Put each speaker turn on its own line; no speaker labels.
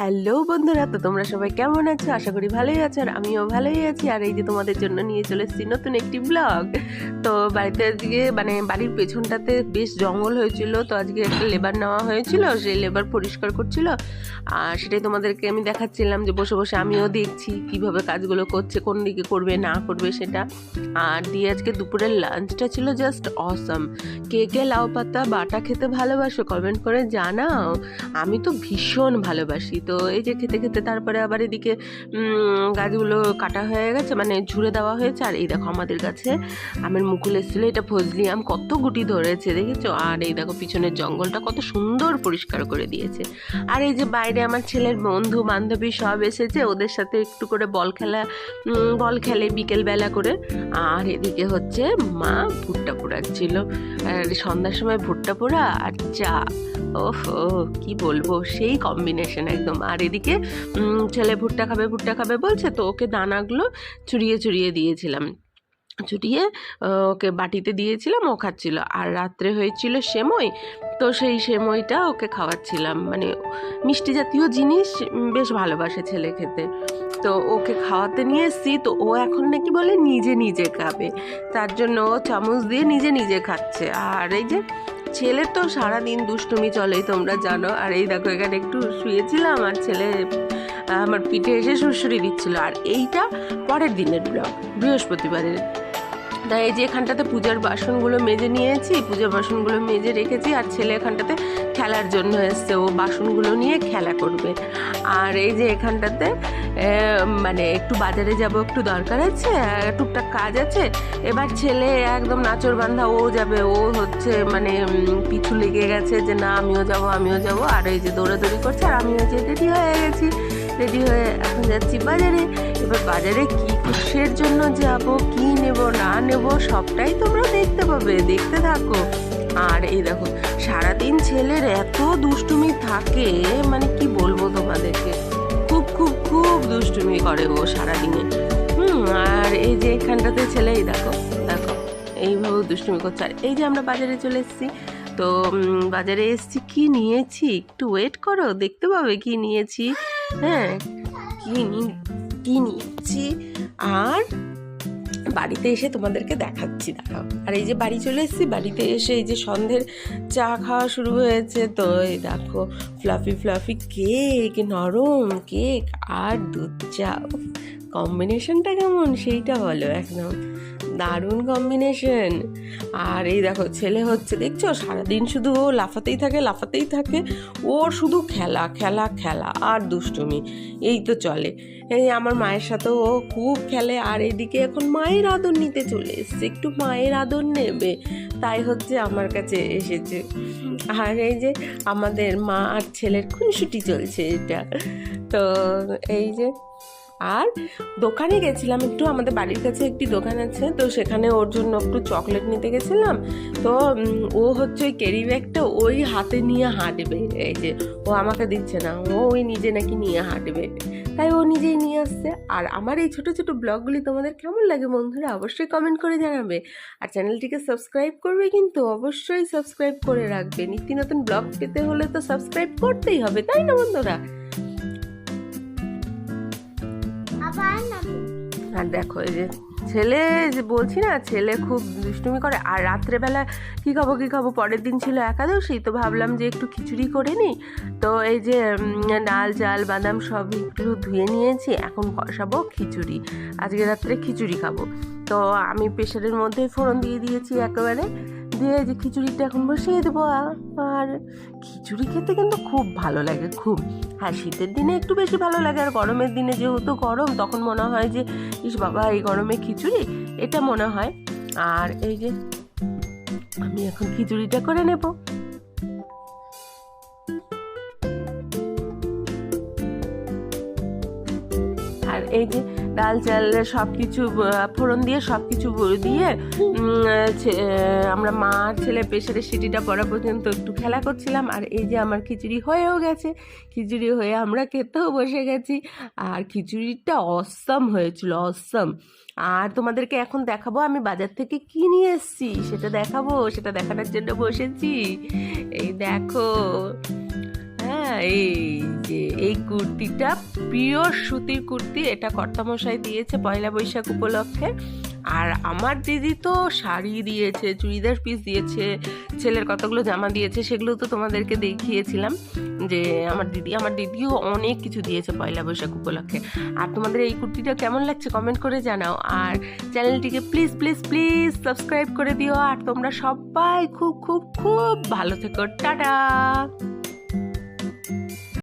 Hello বন্ধুরা, তো তোমরা সবাই কেমন আছো? আশা করি ভালোই আছো আর আমিও ভালোই আছি। আর এই যে তোমাদের জন্য নিয়ে চলে এসেছি নতুন একটি ব্লগ তো বাড়িতে আজকে মানে বাড়ির পেছনটাতে বেশ জঙ্গল হয়েছিল, তো আজকে একটা লেবার নেওয়া হয়েছিল সেই লেবার পরিষ্কার করছিল। আর সেটাই তোমাদেরকে আমি দেখাচ্ছিলাম যে বসে বসে আমিও দেখছি কীভাবে কাজগুলো করছে, কোন দিকে করবে, না করবে সেটা। আর দিয়ে আজকে দুপুরের লাঞ্চটা ছিল জাস্ট অসম কে কে লাউ পাতা, বাটা খেতে ভালোবাসো কমেন্ট করে জানাও। আমি তো ভীষণ ভালোবাসি। তো এই যে খেতে খেতে তারপরে আবার এদিকে গাছগুলো কাটা হয়ে গেছে মানে ঝুড়ে দেওয়া হয়েছে। আর এই দেখো আমাদের কাছে আমের মুকুল এসেছিল, এটা ফজলি আম কত গুটি ধরেছে, দেখেছ? আর এই দেখো পিছনের জঙ্গলটা কত সুন্দর পরিষ্কার করে দিয়েছে। আর এই যে বাইরে আমার ছেলের বন্ধু বান্ধবী সব এসেছে, ওদের সাথে একটু করে বল খেলা বল খেলে বিকেলবেলা করে। আর এদিকে হচ্ছে মা ভুট্টা পোড়াচ্ছিল। আর সন্ধ্যার সময় ভুট্টা পোড়া আর চা। ওহো, কি বলব? সেই কম্বিনেশন একদম। আর এদিকে ছেলে ভুট্টা খাবে ভুট্টা খাবে বলছে, তো ওকে দানাগুলো চুরিয়ে চুরিয়ে দিয়েছিলাম। চুটিয়ে ওকে বাটিতে দিয়েছিলাম, ও খাচ্ছিল। আর রাত্রে হয়েছিল সেমই, তো সেই সেমইটা ওকে খাওয়াচ্ছিলাম। মানে মিষ্টি জাতীয় জিনিস বেশ ভালোবাসে ছেলে খেতে। তো ওকে খাওয়াতে নিয়ে এসছি, তো ও এখন নাকি বলে নিজে নিজে খাবে। তার জন্য ও চামচ দিয়ে নিজে নিজে খাচ্ছে। আর এই যে ছেলে তো সারাদিন দুষ্টুমি চলেই তোমরা জানো। আর এই দেখো, এখানে একটু শুয়েছিলাম আর ছেলে আমার পিঠে এসে সুড়সুড়ি দিচ্ছিল। আর এইটা পরের দিনের ব্লগ, বৃহস্পতিবারের। তাই এই যে এখানটাতে পূজার বাসনগুলো মেজে নিয়েছি, পূজার বাসনগুলো মেজে রেখেছি, আর ছেলে এখানটাতে খেলার জন্য এসছে, ও বাসনগুলো নিয়ে খেলা করবে। আর এই যে এখানটাতে মানে একটু বাজারে যাব, একটু দরকার আছে টুকটাক কাজ আছে, এবার ছেলে একদম নাচর বান্ধা, ও যাবে, ও হচ্ছে মানে পিছু লেগে গেছে যে না, আমিও যাব আমিও যাব, আর এই যে দৌড়াদৌড়ি করছে, আর আমিও যে রেডি হয়ে গেছি, রেডি হয়ে এখন যাচ্ছি বাজারে। এবার বাজারে কি কিসের জন্য যাব, কি নেব, না নেব, সবটাই তোমরা দেখতে পাবে, দেখতে থাকো। আর এই দেখো, সারাদিন ছেলের এত দুষ্টুমি থাকে মানে কি বলব তোমাদেরকে? খুব খুব খুব দুষ্টুমি করে ও সারাদিনে। হুম, আর এই যে এখানটাতে ছেলে, এই দেখো দেখো, এইভাবে দুষ্টুমি করছে। আর এই যে আমরা বাজারে চলে এসেছি, তো বাজারে এসেছি, কি নিয়েছি? একটু ওয়েট করো, দেখতে পাবে কি নিয়েছি। হ্যাঁ কি নিয়েছি? আর বাড়িতে এসে তোমাদেরকে দেখাচ্ছি দেখাও। আর এই যে বাড়ি চলে এসেছি বাড়িতে এসে এই যে সন্ধ্যের চা খাওয়া শুরু হয়েছে তো এই দেখো ফ্লাফি ফ্লাফি কেক নরম কেক আর দুধ চা কম্বিনেশনটা কেমন? সেইটা বলো, একদম দারুণ কম্বিনেশন আর এই দেখো, ছেলে হচ্ছে, দেখছ? সারাদিন শুধু ও লাফাতেই থাকে লাফাতেই থাকে। ওর শুধু খেলা খেলা খেলা আর দুষ্টুমি। এই তো চলে। এই আমার মায়ের সাথে ও খুব খেলে। আর এদিকে এখন মায়ের আদর নিতে চলে এসছে। একটু মায়ের আদর নেবে, তাই হচ্ছে আমার কাছে এসেছে। আর এই যে আমাদের মা আর ছেলের খুনসুটি চলছে এটা। তো এই যে আর দোকানে গেছিলাম একটু, আমাদের বাড়ির কাছে একটি দোকান আছে, তো সেখানে ওর জন্য একটু চকলেট নিতে গেছিলাম। তো ও হচ্ছে ওই ক্যারি ব্যাগটা ওই হাতে নিয়ে হাঁটবে, এই যে ও আমাকে দিচ্ছে না, ও ওই নিজে নাকি নিয়ে হাঁটবে। তাই ও নিজেই নিয়ে আসছে। আর আমার এই ছোট ছোট ব্লগগুলি তোমাদের কেমন লাগে বন্ধুরা, অবশ্যই কমেন্ট করে জানাবে। আর চ্যানেলটিকে সাবস্ক্রাইব করবে কিন্তু অবশ্যই সাবস্ক্রাইব করে রাখবে। নিত্য নতুন ব্লগ পেতে হলে তো সাবস্ক্রাইব করতেই হবে, তাই না বন্ধুরা? আর দেখো এই যে ছেলে যে বলছি না, ছেলে খুব দুষ্টুমি করে। আর রাত্রেবেলা কী খাব কী খাব? পরের দিন ছিল একাদশী, তো ভাবলাম যে একটু খিচুড়ি করে নিই। তো এই যে ডাল, চাল, বাদাম সব একটু ধুয়ে নিয়েছি, এখন বসাবো খিচুড়ি। আজকে রাত্রে খিচুড়ি খাব। তো আমি প্রেশারের মধ্যেই ফোড়ন দিয়ে দিয়েছি একেবারে। দিয়ে যে খিচুড়িটা এখন বসিয়ে দেবো আর খিচুড়ি খেতে কিন্তু খুব ভালো লাগে, খুব। হ্যাঁ শীতের দিনে একটু বেশি ভালো লাগে, আর গরমের দিনে যেহেতু গরম, তখন মনে হয় যে, ইস বাবা, এই গরমে খিচুড়ি, এটা মনে হয়। আর এই যে, আমি এখন খিচুড়িটা করে নেব। এই যে ডাল চাল সব কিছু ফোড়ন দিয়ে সব কিছু দিয়ে আমরা মা ছেলে প্রেশারের সিটিটা পড়া পর্যন্ত একটু খেলা করছিলাম, আর এই যে আমার খিচুড়ি হয়েও গেছে। খিচুড়ি হয়ে আমরা খেতেও বসে গেছি, আর খিচুড়িটা অসম হয়েছিল, অসম। আর তোমাদেরকে এখন দেখাবো, আমি বাজার থেকে কি নিয়ে এসেছি, সেটা দেখাবো, সেটা দেখানোর জন্য বসেছি। এই দেখো হ্যাঁ এই এই কুর্তিটা পিওর সুতির কুর্তি, এটা কর্তামশাই দিয়েছে পয়লা বৈশাখ উপলক্ষে। আর আমার দিদি তো শাড়ি দিয়েছে, চুড়িদার পিস দিয়েছে, ছেলের কতগুলো জামা দিয়েছে সেগুলো তো তোমাদেরকে দেখিয়েছিলাম যে আমার দিদি, আমার দিদিও অনেক কিছু দিয়েছে পয়লা বৈশাখ উপলক্ষে। আর তোমাদের এই কুর্তিটা কেমন লাগছে কমেন্ট করে জানাও। আর চ্যানেলটিকে প্লিজ প্লিজ প্লিজ সাবস্ক্রাইব করে দিও। আর তোমরা সবাই খুব খুব খুব ভালো থেকো। টাটা!